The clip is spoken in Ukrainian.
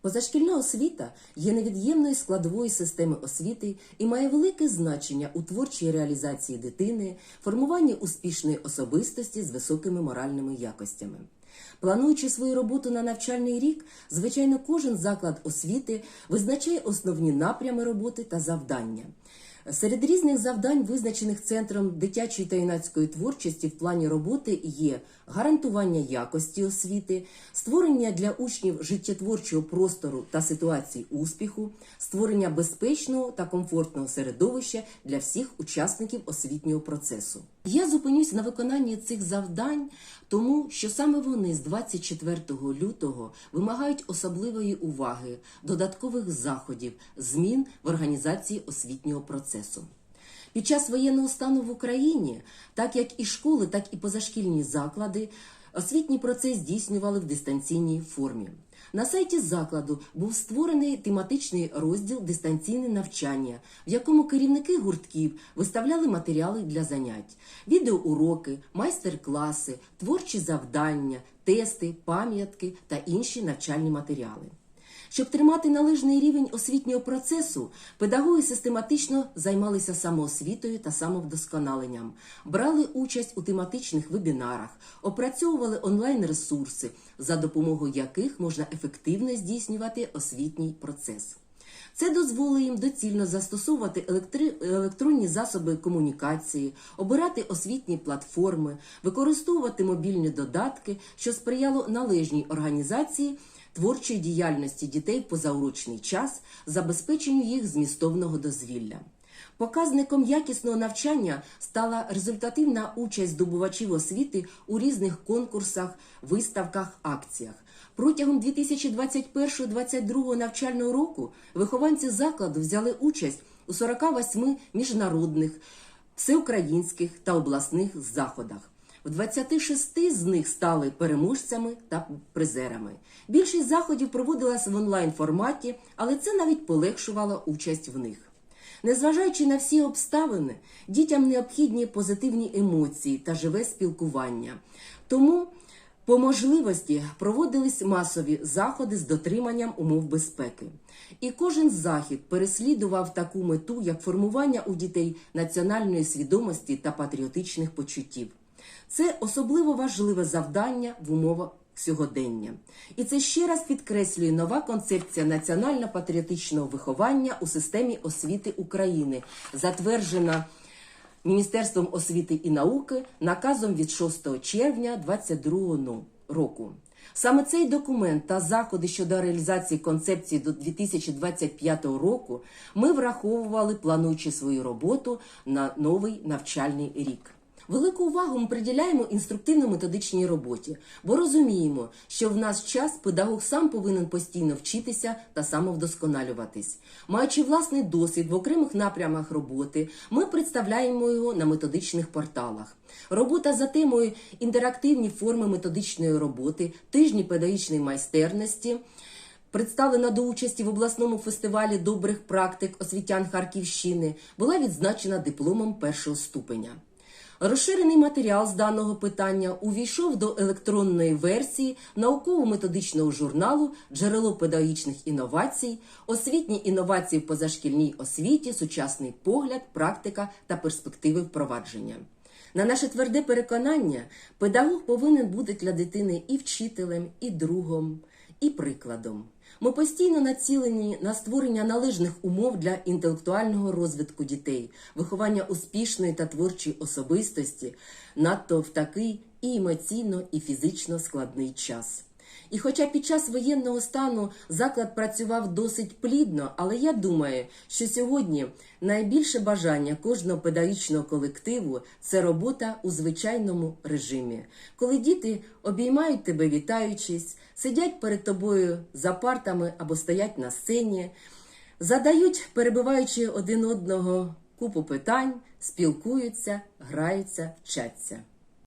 Позашкільна освіта є невід'ємною складовою системи освіти і має велике значення у творчій реалізації дитини, формуванні успішної особистості з високими моральними якостями. Плануючи свою роботу на навчальний рік, звичайно, кожен заклад освіти визначає основні напрями роботи та завдання. Серед різних завдань, визначених центром дитячої та юнацької творчості в плані роботи, є гарантування якості освіти, створення для учнів життєтворчого простору та ситуацій успіху, створення безпечного та комфортного середовища для всіх учасників освітнього процесу. Я зупинюсь на виконанні цих завдань, тому що саме вони з 24 лютого вимагають особливої уваги, додаткових заходів, змін в організації освітнього процесу. Під час воєнного стану в Україні, так як і школи, так і позашкільні заклади, освітній процес здійснювали в дистанційній формі. На сайті закладу був створений тематичний розділ дистанційне навчання, в якому керівники гуртків виставляли матеріали для занять, відеоуроки, майстер-класи, творчі завдання, тести, пам'ятки та інші навчальні матеріали. Щоб тримати належний рівень освітнього процесу, педагоги систематично займалися самоосвітою та самовдосконаленням, брали участь у тематичних вебінарах, опрацьовували онлайн-ресурси, за допомогою яких можна ефективно здійснювати освітній процес. Це дозволить їм доцільно застосовувати електронні засоби комунікації, обирати освітні платформи, використовувати мобільні додатки, що сприяло належній організації творчої діяльності дітей в позаурочний час, забезпеченню їх змістовного дозвілля. Показником якісного навчання стала результативна участь здобувачів освіти у різних конкурсах, виставках, акціях. Протягом 2021-2022 навчального року вихованці закладу взяли участь у 48 міжнародних, всеукраїнських та обласних заходах. В 26 з них стали переможцями та призерами. Більшість заходів проводилась в онлайн форматі, але це навіть полегшувало участь в них. Незважаючи на всі обставини, дітям необхідні позитивні емоції та живе спілкування. Тому по можливості проводились масові заходи з дотриманням умов безпеки. І кожен захід переслідував таку мету, як формування у дітей національної свідомості та патріотичних почуттів. Це особливо важливе завдання в умовах сьогодення. І це ще раз підкреслює нова концепція національно-патріотичного виховання у системі освіти України, затверджена Міністерством освіти і науки наказом від 6 червня 2022 року. Саме цей документ та заходи щодо реалізації концепції до 2025 року ми враховували, плануючи свою роботу на новий навчальний рік. Велику увагу ми приділяємо інструктивно-методичній роботі, бо розуміємо, що в наш час педагог сам повинен постійно вчитися та самовдосконалюватись. Маючи власний досвід в окремих напрямах роботи, ми представляємо його на методичних порталах. Робота за темою інтерактивні форми методичної роботи, тижні педагогічної майстерності. Представлена до участі в обласному фестивалі добрих практик освітян Харківщини, була відзначена дипломом першого ступеня. Розширений матеріал з даного питання увійшов до електронної версії науково-методичного журналу Джерело педагогічних інновацій, освітні інновації в позашкільній освіті, сучасний погляд, практика та перспективи впровадження. На наше тверде переконання, педагог повинен бути для дитини і вчителем, і другом, і прикладом. Ми постійно націлені на створення належних умов для інтелектуального розвитку дітей, виховання успішної та творчої особистості, надто в такий і емоційно, і фізично складний час. І хоча під час воєнного стану заклад працював досить плідно, але я думаю, що сьогодні найбільше бажання кожного педагогічного колективу це робота у звичайному режимі, коли діти обіймають тебе вітаючись, сидять перед тобою за партами або стоять на сцені, задають, перебиваючи один одного купу питань, спілкуються, граються, вчаться.